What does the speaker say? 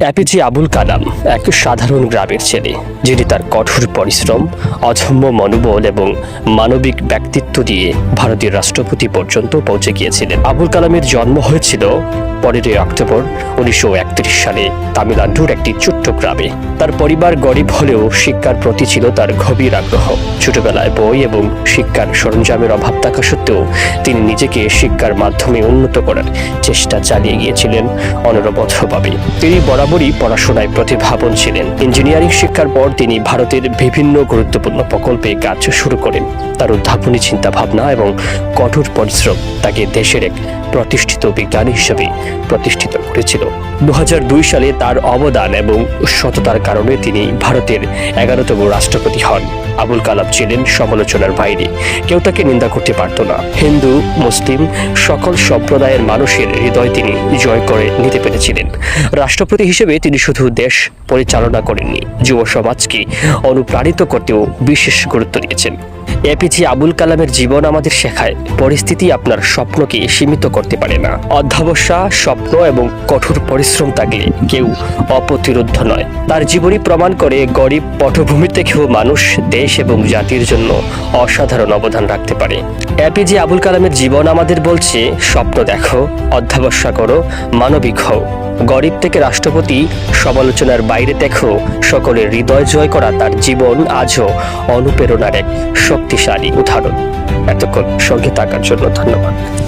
APJ Abul Kalam, এক সাধারণ গ্রামের ছেলে, যিনি তার কঠোর পরিশ্রম অধম্য মনোবল এবং মানবিক ব্যক্তিত্ব দিয়ে ভারতীয় রাষ্ট্রপতি পর্যন্ত পৌঁছে গিয়েছিলেন। আবুল কালামের জন্ম হয়েছিল পনেরোই অক্টোবর উনিশশো একত্রিশ সালে তামিলনাড়ুর একটি ছোট্ট গ্রামে। তার পরিবার গরিব হলেও শিক্ষার প্রতি ছিল তার গভীর আগ্রহ। ছোটবেলায় বই এবং শিক্ষার সরঞ্জামের অভাব থাকা সত্ত্বেও তিনি নিজেকে শিক্ষার মাধ্যমে উন্নত করার চেষ্টা চালিয়ে গিয়েছিলেন অনরবদ্ধভাবে তিনি বরাবরই পড়াশোনায় প্রতিভাবন ছিলেন। ইঞ্জিনিয়ারিং শিক্ষার পর তিনি ভারতের বিভিন্ন গুরুত্বপূর্ণ প্রকল্পে কাজ শুরু করেন। তার উদ্ভাবনী চিন্তাভাবনা এবং কঠোর পরিশ্রম তাকে দেশের এক প্রতিষ্ঠিত বিজ্ঞানী হিসেবে প্রতিষ্ঠিত করেছিল। দু সালে তার অবদান এবং সততার কারণে তিনি ভারতের এগারোতম রাষ্ট্রপতি হন। আবুল কালাম ছিলেন সমালোচনার বাইরে। কেউ তাকে নিন্দা করতে পারত না। হিন্দু, মুসলিম, সকল সম্প্রদায়ের মানুষের হৃদয় তিনি জয় করে নিতে পেরেছিলেন। রাষ্ট্রপতি হিসেবে তিনি শুধু দেশ পরিচালনা করেননি, যুব সমাজকে অনুপ্রাণিত করতেও বিশেষ গুরুত্ব দিয়েছেন। এপিজে আবুল কালামের জীবন আমাদের শেখায়, পরিস্থিতি আপনার স্বপ্নকে সীমিত করতে পারে না। অধ্যাবসা, স্বপ্ন এবং কঠোর পরিশ্রম থাকলে কেউ অপ্রতিরোধ্য নয়। তার জীবনী প্রমাণ করে গরিব পটভূমি থেকেও মানুষ, দেশ এবং জাতির জন্য অসাধারণ অবদান রাখতে পারে। এপিজে আবুল কালামের জীবন আমাদের বলছে, স্বপ্ন দেখো, অধ্যাবসা করো, মানবিক হও। গরিব থেকে রাষ্ট্রপতি সমালোচনার বাইরে দেখো, সকলের হৃদয় জয় করা তার জীবন আজও অনুপ্রেরণার এক শক্তিশালী উদাহরণ। এতক্ষণ সঙ্গে থাকার জন্য ধন্যবাদ।